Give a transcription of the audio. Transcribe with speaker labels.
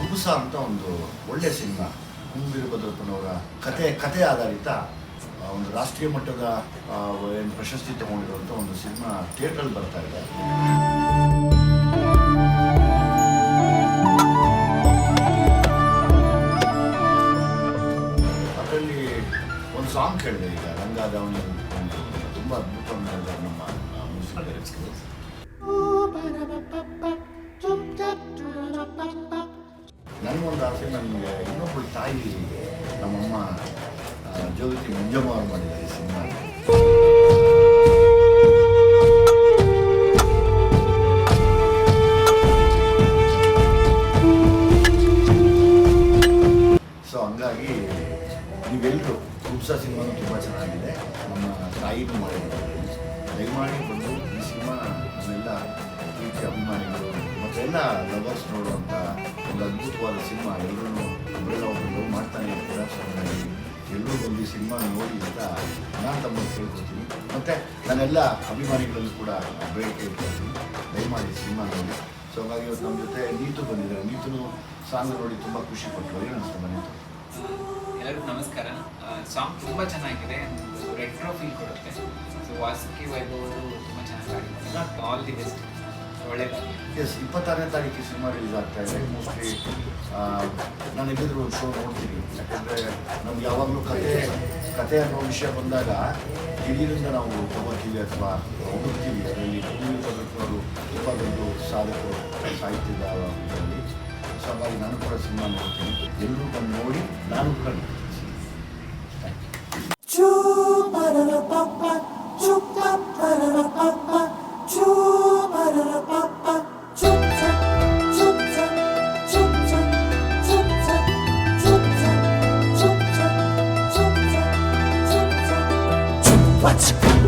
Speaker 1: ಕುಬುಸ ಅಂತ ಒಂದು ಒಳ್ಳೆ ಸಿನಿಮಾ ಕುಂಬೀರ ಭದ್ರಪ್ಪನವರ ಕತೆ ಕತೆ ಆಧಾರಿತ ಒಂದು ರಾಷ್ಟ್ರೀಯ ಮಟ್ಟದ ಏನು ಪ್ರಶಸ್ತಿ ತಗೊಂಡಿರುವಂಥ ಒಂದು ಸಿನಿಮಾ ಥಿಯೇಟ್ರಲ್ಲಿ ಬರ್ತಾ ಇದೆ ಒಂದು ಸಾಂಗ್ ಕೇಳಿದೆ ಈಗ. ರಂಗಾದವನಿ ಒಂದು ತುಂಬ ಅದ್ಭುತ ನಮ್ಮ ಮ್ಯೂಸಿಕ್
Speaker 2: choo-da-da-ba-ba.
Speaker 1: ನನಗೊಂದು ಆಸೆ ನನಗೆ ಇನ್ನೊಬ್ಬಳು ತಾಯಿ ನಮ್ಮಮ್ಮ ಜ್ಯೋತಿ ಮಂಜಮ್ಮ ಅವ್ರು ಮಾಡಿದ್ದಾರೆ ಸಿನಿಮಾ ನೀವೆಲ್ಲರೂ ಕುಬ್ಸ ಸಿನಿಮಾನು ತುಂಬ ಚೆನ್ನಾಗಿದೆ. ನಮ್ಮ ತಾಯಿನೂ ಮಾಡಿದ್ದಾರೆ ದಯಮಾಡಿ ಬಂದು ಈ ಸಿನಿಮಾ ನಮ್ಮೆಲ್ಲ ಪ್ರೀತಿ, ಅಭಿಮಾನಿಗಳು ಮತ್ತೆಲ್ಲ ಲವರ್ಸ್ ನೋಡುವಂಥ ಒಂದು ಅದ್ಭುತವಾದ ಸಿನಿಮಾ ಎಲ್ಲರೂ ಒಬ್ಬರೆಲ್ಲ ಒಬ್ಬರು ಮಾಡ್ತಾನೆ ಸೊ ಎಲ್ಲರೂ ಒಂದು ಈ ಸಿನಿಮಾ ನೋಡಿ ಅಂತ ನಾನು ತಮ್ಮನ್ನು ಕೇಳ್ಕೊತೀನಿ ಮತ್ತು ನಾನೆಲ್ಲ ಅಭಿಮಾನಿಗಳಲ್ಲೂ ಕೂಡ ಬೇಡಿಕೆ ಇಟ್ಕೊಳ್ತೀನಿ ದಯಮಾಡಿ ಸಿನಿಮಾ ನೋಡಿ. ಸೊ ಹಾಗಾಗಿ ಇವತ್ತು ನಮ್ಮ ಜೊತೆ ನೀತು ಬಂದಿದ್ದಾರೆ. ನೀತು ಸಾಂಗ್ ನೋಡಿ ತುಂಬ ಖುಷಿ ಪಟ್ಟರು ಏನು
Speaker 3: ನಮಸ್ಕಾರ. ಸಾಂಗ್ ತುಂಬ ಚೆನ್ನಾಗಿದೆ. ರೆಟ್ರೋ ಫೀಲ್ ಕೊಡುತ್ತೆ. ಸೊ ವಾಸುಕಿ ವೈಭವ್ ತುಂಬ ಚೆನ್ನಾಗಿ ಆಲ್ ದಿ ಬೆಸ್ಟ್ ಒಳ್ಳೆ
Speaker 1: ಎಸ್ ಇಪ್ಪತ್ತಾರನೇ ತಾರೀಕು ಸಿನಿಮಾ ರಿಲೀಸ್ ಆಗ್ತಾ ಇದೆ. ಮೋಸ್ಟ್ಲಿ ನಾನು ಎಲ್ಲಿದ್ರು ಒಂದು ಶೋ ನೋಡ್ತೀನಿ. ಯಾಕಂದರೆ ನಮ್ಗೆ ಯಾವಾಗಲೂ ಕತೆ ಕತೆ ಅನ್ನೋ ವಿಷಯ ಬಂದಾಗ ಹಿರಿಯರಿಂದ ನಾವು ತಗೋತೀವಿ ಅಥವಾ ಹೋಗ್ತೀವಿ. ಅದರಲ್ಲಿ ಅವರು ತುಂಬ ದೊಡ್ಡ ಸಾಧಕರು ಸಾಹಿತ್ಯದ ಇದರಲ್ಲಿ ಸೊ ಹಾಗಾಗಿ ನಾನು ಕೂಡ ಸಿನಿಮಾ ನೋಡ್ತೀನಿ. ಎಲ್ಲರೂ ಬಂದು ನೋಡಿ, ನಾನು ಕೂಡ
Speaker 2: What's...